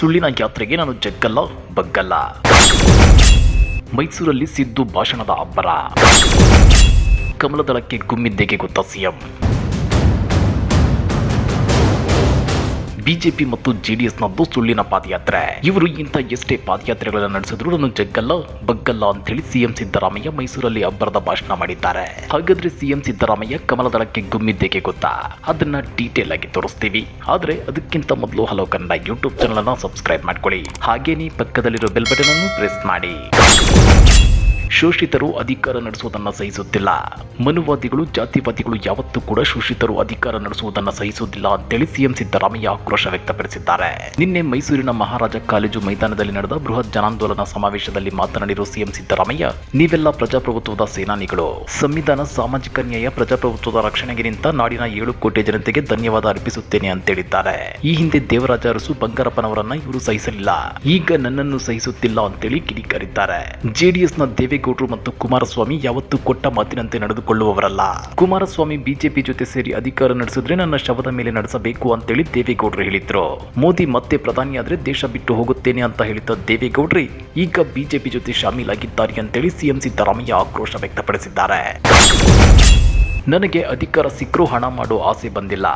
ಸುಳ್ಳಿನ ಯಾತ್ರೆಗೆ ನಾನು ಜಗ್ಗಲ್ಲ ಬಗ್ಗಲ್ಲ. ಮೈಸೂರಲ್ಲಿ ಸಿದ್ದು ಭಾಷಣದ ಅಬ್ಬರ. ಕಮಲದಳಕ್ಕೆ ಗುಮ್ಮಿದ್ದೆಗೆ ಗೊತ್ತ ಸಿಎಂ ಬಿಜೆಪಿ ಮತ್ತು ಜೆಡಿಎಸ್ನದ್ದು ಸುಳ್ಳಿನ ಪಾದಯಾತ್ರೆ. ಇವರು ಇಂಥ ಎಷ್ಟೇ ಪಾದಯಾತ್ರೆಗಳನ್ನು ನಡೆಸಿದ್ರು ನಾನು ಜಗ್ಗಲ್ಲ, ಬಗ್ಗಲ್ಲ ಅಂತೇಳಿ ಸಿಎಂ ಸಿದ್ದರಾಮಯ್ಯ ಮೈಸೂರಲ್ಲಿ ಅಬ್ಬರದ ಭಾಷಣ ಮಾಡಿದ್ದಾರೆ. ಹಾಗಾದ್ರೆ ಸಿಎಂ ಸಿದ್ದರಾಮಯ್ಯ ಕಮಲದಳಕ್ಕೆ ಗುಮ್ಮಿದ್ದೇಕೆ ಗೊತ್ತಾ? ಅದನ್ನ ಡೀಟೇಲ್ ಆಗಿ ತೋರಿಸ್ತೀವಿ. ಆದ್ರೆ ಅದಕ್ಕಿಂತ ಮೊದಲು ಹಲೋ ಕನ್ನಡ ಯೂಟ್ಯೂಬ್ ಚಾನಲ್ ಅನ್ನ ಸಬ್ಸ್ಕ್ರೈಬ್ ಮಾಡ್ಕೊಳ್ಳಿ. ಹಾಗೇನೇ ಪಕ್ಕದಲ್ಲಿರೋ ಬೆಲ್ ಬಟನ್ ಅನ್ನು ಪ್ರೆಸ್ ಮಾಡಿ. ಶೋಷಿತರು ಅಧಿಕಾರ ನಡೆಸುವುದನ್ನು ಸಹಿಸುತ್ತಿಲ್ಲ. ಮನುವಾದಿಗಳು, ಜಾತಿವಾದಿಗಳು ಯಾವತ್ತೂ ಕೂಡ ಶೋಷಿತರು ಅಧಿಕಾರ ನಡೆಸುವುದನ್ನು ಸಹಿಸುವುದಿಲ್ಲ ಅಂತೇಳಿ ಸಿಎಂ ಸಿದ್ದರಾಮಯ್ಯ ಆಕ್ರೋಶ ವ್ಯಕ್ತಪಡಿಸಿದ್ದಾರೆ. ನಿನ್ನೆ ಮೈಸೂರಿನ ಮಹಾರಾಜ ಕಾಲೇಜು ಮೈದಾನದಲ್ಲಿ ನಡೆದ ಬೃಹತ್ ಜನಾಂದೋಲನ ಸಮಾವೇಶದಲ್ಲಿ ಮಾತನಾಡಿರುವ ಸಿಎಂ ಸಿದ್ದರಾಮಯ್ಯ, ನೀವೆಲ್ಲ ಪ್ರಜಾಪ್ರಭುತ್ವದ ಸೇನಾನಿಗಳು. ಸಂವಿಧಾನ, ಸಾಮಾಜಿಕ ನ್ಯಾಯ, ಪ್ರಜಾಪ್ರಭುತ್ವದ ರಕ್ಷಣೆಗೆ ನಿಂತ ನಾಡಿನ ಏಳು ಕೋಟಿ ಜನತೆಗೆ ಧನ್ಯವಾದ ಅರ್ಪಿಸುತ್ತೇನೆ ಅಂತೇಳಿದ್ದಾರೆ ಈ ಹಿಂದೆ ದೇವರಾಜ ಅರಸು ಬಂಗಾರಪ್ಪನವರನ್ನ ಇವರು ಸಹಿಸಲಿಲ್ಲ. ಈಗ ನನ್ನನ್ನು ಸಹಿಸುತ್ತಿಲ್ಲ ಅಂತೇಳಿ ಕಿಡಿಕಾರಿದ್ದಾರೆ. ಜೆಡಿಎಸ್ನ ದೇವೇಗೌಡರು ಮತ್ತು ಕುಮಾರಸ್ವಾಮಿ ಯಾವತ್ತೂ ಕೊಟ್ಟ ಮಾತಿನಂತೆ ನಡೆದುಕೊಳ್ಳುವವರಲ್ಲ. ಕುಮಾರಸ್ವಾಮಿ ಬಿಜೆಪಿ ಜೊತೆ ಸೇರಿ ಅಧಿಕಾರ ನಡೆಸಿದ್ರೆ ನನ್ನ ಶವದ ಮೇಲೆ ನಡೆಸಬೇಕು ಅಂತೇಳಿ ದೇವೇಗೌಡರು ಹೇಳಿದ್ರು. ಮೋದಿ ಮತ್ತೆ ಪ್ರಧಾನಿಯಾದ್ರೆ ದೇಶ ಬಿಟ್ಟು ಹೋಗುತ್ತೇನೆ ಅಂತ ಹೇಳಿದ್ದ ದೇವೇಗೌಡ್ರಿ ಈಗ ಬಿಜೆಪಿ ಜೊತೆ ಶಾಮೀಲಾಗಿದ್ದಾರೆ ಅಂತೇಳಿ ಸಿಎಂ ಸಿದ್ದರಾಮಯ್ಯ ಆಕ್ರೋಶ ವ್ಯಕ್ತಪಡಿಸಿದ್ದಾರೆ. ನನಗೆ ಅಧಿಕಾರ ಸಿಕ್ಕರೂ ಹಣ ಮಾಡೋ ಆಸೆ ಬಂದಿಲ್ಲ.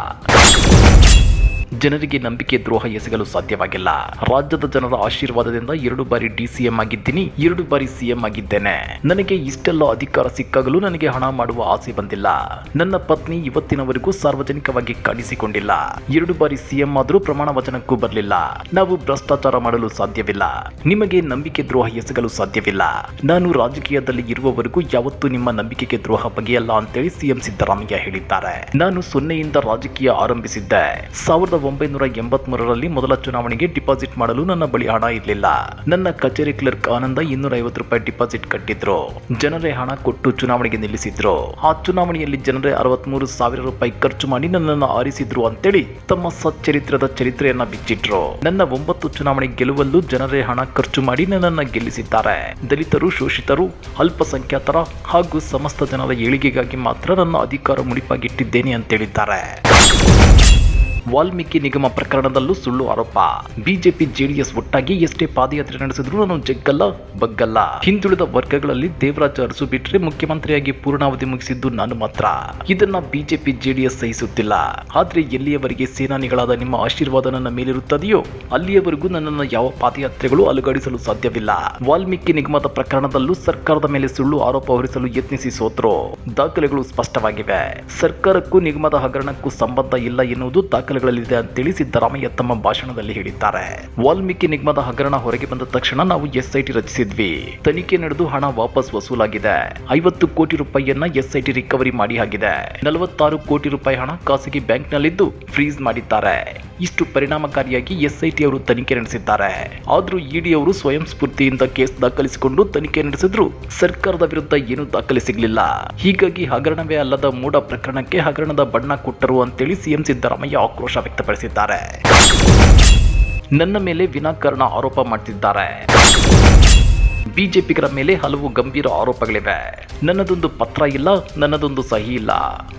ಜನರಿಗೆ ನಂಬಿಕೆ ದ್ರೋಹ ಎಸಗಲು ಸಾಧ್ಯವಾಗಿಲ್ಲ. ರಾಜ್ಯದ ಜನರ ಆಶೀರ್ವಾದದಿಂದ ಎರಡು ಬಾರಿ ಡಿಸಿಎಂ ಆಗಿದ್ದೀನಿ, ಎರಡು ಬಾರಿ ಸಿಎಂ ಆಗಿದ್ದೇನೆ. ನನಗೆ ಇಷ್ಟೆಲ್ಲ ಅಧಿಕಾರ ಸಿಕ್ಕಾಗಲೂ ನನಗೆ ಹಣ ಮಾಡುವ ಆಸೆ ಬಂದಿಲ್ಲ. ನನ್ನ ಪತ್ನಿ ಇವತ್ತಿನವರೆಗೂ ಸಾರ್ವಜನಿಕವಾಗಿ ಕಾಣಿಸಿಕೊಂಡಿಲ್ಲ. ಎರಡು ಬಾರಿ ಸಿಎಂ ಆದರೂ ಪ್ರಮಾಣ ವಚನಕ್ಕೂ ಬರಲಿಲ್ಲ. ನಾವು ಭ್ರಷ್ಟಾಚಾರ ಮಾಡಲು ಸಾಧ್ಯವಿಲ್ಲ. ನಿಮಗೆ ನಂಬಿಕೆ ದ್ರೋಹ ಎಸಗಲು ಸಾಧ್ಯವಿಲ್ಲ. ನಾನು ರಾಜಕೀಯದಲ್ಲಿ ಇರುವವರೆಗೂ ಯಾವತ್ತೂ ನಿಮ್ಮ ನಂಬಿಕೆಗೆ ದ್ರೋಹ ಬಗೆಯಲ್ಲ ಅಂತೇಳಿ ಸಿಎಂ ಸಿದ್ದರಾಮಯ್ಯ ಹೇಳಿದ್ದಾರೆ. ನಾನು ಸೊನ್ನೆಯಿಂದ ರಾಜಕೀಯ ಆರಂಭಿಸಿದ್ದೆ. ಸಾವಿರದ ಒಂಬೈನೂರ ಎಂಬತ್ ಮೂರರಲ್ಲಿ ಮೊದಲ ಚುನಾವಣೆಗೆ ಡಿಪಾಸಿಟ್ ಮಾಡಲು ನನ್ನ ಬಳಿ ಹಣ ಇರಲಿಲ್ಲ ನನ್ನ ಕಚೇರಿ ಕ್ಲರ್ಕ್ ಆನಂದ ಇನ್ನೂರ ಐವತ್ತು ರೂಪಾಯಿ ಡಿಪಾಸಿಟ್ ಕಟ್ಟಿದ್ರು ಜನರೇ ಹಣ ಕೊಟ್ಟು ಚುನಾವಣೆಗೆ ನಿಲ್ಲಿಸಿದ್ರು ಆ ಚುನಾವಣೆಯಲ್ಲಿ ಜನರೇ ಅರವತ್ಮೂರು ಸಾವಿರ ರೂಪಾಯಿ ಖರ್ಚು ಮಾಡಿ ನನ್ನನ್ನು ಆರಿಸಿದ್ರು ಅಂತೇಳಿ ತಮ್ಮ ಸಚ್ಚರಿತ್ರದ ಚರಿತ್ರೆಯನ್ನ ಬಿಚ್ಚಿಟ್ರು ನನ್ನ ಒಂಬತ್ತು ಚುನಾವಣೆ ಗೆಲುವಲ್ಲೂ ಜನರೇ ಹಣ ಖರ್ಚು ಮಾಡಿ ನನ್ನನ್ನು ಗೆಲ್ಲಿಸಿದ್ದಾರೆ ದಲಿತರು ಶೋಷಿತರು ಅಲ್ಪಸಂಖ್ಯಾತರ ಹಾಗೂ ಸಮಸ್ತ ಜನರ ಏಳಿಗೆಗಾಗಿ ಮಾತ್ರ ನನ್ನ ಅಧಿಕಾರ ಮುಡಿಪಾಗಿಟ್ಟಿದ್ದೇನೆ ಅಂತೇಳಿದ್ದಾರೆ ವಾಲ್ಮೀಕಿ ನಿಗಮ ಪ್ರಕರಣದಲ್ಲೂ ಸುಳ್ಳು ಆರೋಪ. ಬಿಜೆಪಿ ಜೆಡಿಎಸ್ ಒಟ್ಟಾಗಿ ಎಷ್ಟೇ ಪಾದಯಾತ್ರೆ ನಡೆಸಿದ್ರು ನಾನು ಜಗ್ಗಲ್ಲ, ಬಗ್ಗಲ್ಲ. ಹಿಂದುಳಿದ ವರ್ಗಗಳಲ್ಲಿ ದೇವರಾಜ ಅರಸು ಬಿಟ್ರೆ ಮುಖ್ಯಮಂತ್ರಿಯಾಗಿ ಪೂರ್ಣಾವಧಿ ಮುಗಿಸಿದ್ದು ನಾನು ಮಾತ್ರ. ಇದನ್ನ ಬಿಜೆಪಿ ಜೆಡಿಎಸ್ ಸಹಿಸುತ್ತಿಲ್ಲ. ಆದ್ರೆ ಎಲ್ಲಿಯವರೆಗೆ ಸೇನಾನಿಗಳಾದ ನಿಮ್ಮ ಆಶೀರ್ವಾದ ನನ್ನ ಮೇಲಿರುತ್ತದೆಯೋ, ಅಲ್ಲಿಯವರೆಗೂ ನನ್ನನ್ನು ಯಾವ ಪಾದಯಾತ್ರೆಗಳು ಅಲುಗಾಡಿಸಲು ಸಾಧ್ಯವಿಲ್ಲ. ವಾಲ್ಮೀಕಿ ನಿಗಮದ ಪ್ರಕರಣದಲ್ಲೂ ಸರ್ಕಾರದ ಮೇಲೆ ಸುಳ್ಳು ಆರೋಪ ಹೊರಿಸಲು ಯತ್ನಿಸಿ ಸೋತ್ರು. ದಾಖಲೆಗಳು ಸ್ಪಷ್ಟವಾಗಿವೆ. ಸರ್ಕಾರಕ್ಕೂ ನಿಗಮದ ಹಗರಣಕ್ಕೂ ಸಂಬಂಧ ಇಲ್ಲ ಎನ್ನುವುದು ದಾಖಲೆಗಳಲ್ಲಿದೆ ಅಂತೇಳಿ ಸಿದ್ದರಾಮಯ್ಯ ತಮ್ಮ ಭಾಷಣದಲ್ಲಿ ಹೇಳಿದ್ದಾರೆ. ವಾಲ್ಮೀಕಿ ನಿಗಮದ ಹಗರಣ ಹೊರಗೆ ಬಂದ ತಕ್ಷಣ ನಾವು ಎಸ್ಐಟಿ ರಚಿಸಿದ್ವಿ. ತನಿಖೆ ನಡೆದು ಹಣ ವಾಪಸ್ ವಸೂಲಾಗಿದೆ. ಐವತ್ತು ಕೋಟಿ ರೂಪಾಯಿಯನ್ನ ಎಸ್ಐಟಿ ರಿಕವರಿ ಮಾಡಿ ಆಗಿದೆ ನಲವತ್ತಾರು ಕೋಟಿ ರೂಪಾಯಿ ಹಣ ಖಾಸಗಿ ಬ್ಯಾಂಕ್ನಲ್ಲಿದ್ದು ಫ್ರೀಸ್ ಮಾಡಿದ್ದಾರೆ. ಇಷ್ಟು ಪರಿಣಾಮಕಾರಿಯಾಗಿ ಎಸ್ಐಟಿ ಅವರು ತನಿಖೆ ನಡೆಸಿದ್ದಾರೆ. ಆದ್ರೂ ಇಡಿ ಅವರು ಸ್ವಯಂ ಸ್ಫೂರ್ತಿಯಿಂದ ಕೇಸ್ ದಾಖಲಿಸಿಕೊಂಡು ತನಿಖೆ ನಡೆಸಿದ್ರು ಸರ್ಕಾರದ ವಿರುದ್ಧ ಏನೂ ದಾಖಲೆ ಸಿಗಲಿಲ್ಲ. ಹೀಗಾಗಿ ಹಗರಣವೇ ಅಲ್ಲದ ಮೂಡ ಪ್ರಕರಣಕ್ಕೆ ಹಗರಣದ ಬಣ್ಣ ಕೊಟ್ಟರು ಅಂತೇಳಿ ಸಿಎಂ ಸಿದ್ದರಾಮಯ್ಯ ಆಕ್ರೋಶ ವ್ಯಕ್ತಪಡಿಸಿದ್ದಾರೆ. ನನ್ನ ಮೇಲೆ ವಿನಾಕಾರಣ ಆರೋಪ ಮಾಡ್ತಿದ್ದಾರೆ. ಬಿಜೆಪಿಗರ ಮೇಲೆ ಹಲವು ಗಂಭೀರ ಆರೋಪಗಳಿವೆ. ನನ್ನದೊಂದು ಪತ್ರ ಇಲ್ಲ, ನನ್ನದೊಂದು ಸಹಿ ಇಲ್ಲ.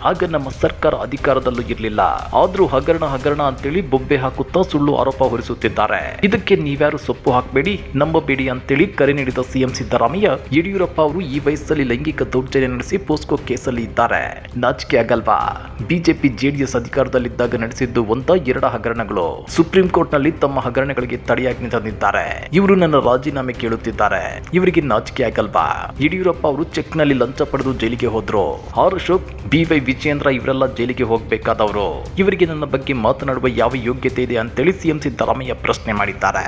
ಆಗ ನಮ್ಮ ಸರ್ಕಾರ ಅಧಿಕಾರದಲ್ಲೂ ಇರಲಿಲ್ಲ. ಆದ್ರೂ ಹಗರಣ ಹಗರಣ ಅಂತೇಳಿ ಬೊಬ್ಬೆ ಹಾಕುತ್ತಾ ಸುಳ್ಳು ಆರೋಪ ಹೊರಿಸುತ್ತಿದ್ದಾರೆ. ಇದಕ್ಕೆ ನೀವ್ಯಾರು ಸೊಪ್ಪು ಹಾಕಬೇಡಿ, ನಂಬಬೇಡಿ ಅಂತೇಳಿ ಕರೆ ನೀಡಿದ ಸಿಎಂ ಸಿದ್ದರಾಮಯ್ಯ, ಯಡಿಯೂರಪ್ಪ ಅವರು ಈ ವಯಸ್ಸಲ್ಲಿ ಲೈಂಗಿಕ ದೌರ್ಜನ್ಯ ನಡೆಸಿ ಪೋಸ್ಕೋ ಕೇಸಲ್ಲಿ ಇದ್ದಾರೆ. ನಾಚಿಕೆ ಆಗಲ್ವಾ? ಬಿಜೆಪಿ ಜೆಡಿಎಸ್ ಅಧಿಕಾರದಲ್ಲಿದ್ದಾಗ ನಡೆಸಿದ್ದು ಒಂದ, ಎರಡ ಹಗರಣಗಳು. ಸುಪ್ರೀಂ ಕೋರ್ಟ್ನಲ್ಲಿ ತಮ್ಮ ಹಗರಣಗಳಿಗೆ ತಡೆಯಾಜ್ಞೆ ತಂದಿದ್ದಾರೆ. ಇವರು ನನ್ನ ರಾಜೀನಾಮೆ ಕೇಳುತ್ತಿದ್ದಾರೆ. ಇವರಿಗೆ ನಾಚಿಕೆ ಆಗಲ್ವಾ? ಯಡಿಯೂರಪ್ಪ ಅವರು ಚೆಕ್ನಲ್ಲಿ ಲಂಚ ಪಡೆದು ಜೈಲಿಗೆ ಹೋದ್ರು. R Ashok B Y Vijayendra ಇವರೆಲ್ಲ ಜೈಲಿಗೆ ಹೋಗಬೇಕಾದವರು. ಇವರಿಗೆ ನನ್ನ ಬಗ್ಗೆ ಮಾತನಾಡುವ ಯಾವ ಯೋಗ್ಯತೆ ಇದೆ ಅಂತೇಳಿ ಸಿಎಂ ಸಿದ್ದರಾಮಯ್ಯ ಪ್ರಶ್ನೆ ಮಾಡಿದ್ದಾರೆ.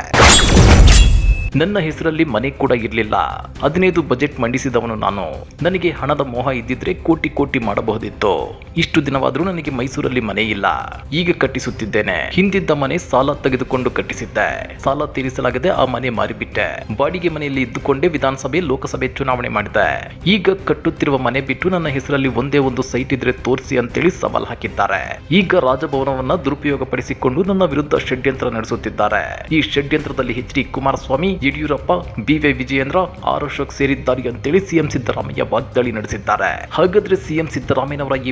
ನನ್ನ ಹೆಸರಲ್ಲಿ ಮನೆ ಕೂಡ ಇರಲಿಲ್ಲ. ಹದಿನೈದು ಬಜೆಟ್ ಮಂಡಿಸಿದವನು ನಾನು. ನನಗೆ ಹಣದ ಮೋಹ ಇದ್ದಿದ್ರೆ ಕೋಟಿ ಕೋಟಿ ಮಾಡಬಹುದಿತ್ತು. ಇಷ್ಟು ದಿನವಾದರೂ ನನಗೆ ಮೈಸೂರಲ್ಲಿ ಮನೆ ಇಲ್ಲ. ಈಗ ಕಟ್ಟಿಸುತ್ತಿದ್ದೇನೆ. ಹಿಂದಿದ್ದ ಮನೆ ಸಾಲ ತೆಗೆದುಕೊಂಡು ಕಟ್ಟಿಸಿದ್ದೆ. ಸಾಲ ತೀರಿಸಲಾಗದೆ ಆ ಮನೆ ಮಾರಿಬಿಟ್ಟೆ. ಬಾಡಿಗೆ ಮನೆಯಲ್ಲಿ ಇದ್ದುಕೊಂಡೇ ವಿಧಾನಸಭೆ, ಲೋಕಸಭೆ ಚುನಾವಣೆ ಮಾಡಿದೆ. ಈಗ ಕಟ್ಟುತ್ತಿರುವ ಮನೆ ಬಿಟ್ಟು ನನ್ನ ಹೆಸರಲ್ಲಿ ಒಂದೇ ಒಂದು ಸೈಟ್ ಇದ್ರೆ ತೋರಿಸಿ ಅಂತೇಳಿ ಸವಾಲ್ ಹಾಕಿದ್ದಾರೆ. ಈಗ ರಾಜಭವನವನ್ನ ದುರುಪಯೋಗ ಪಡಿಸಿಕೊಂಡು ನನ್ನ ವಿರುದ್ಧ ಷಡ್ಯಂತ್ರ ನಡೆಸುತ್ತಿದ್ದಾರೆ. ಈ ಷಡ್ಯಂತ್ರದಲ್ಲಿ H D Kumaraswamy, Yediyurappa, B Y Vijayendra, R. Ashok ಸೇರಿದ್ದಾರೆ ಅಂತೇಳಿ ಸಿಎಂ ಸಿದ್ದರಾಮಯ್ಯ ವಾಗ್ದಾಳಿ ನಡೆಸಿದ್ದಾರೆ. ಹಾಗಾದ್ರೆ ಸಿಎಂ ಸಿದ್ದರಾಮಯ್ಯನವರ ಈ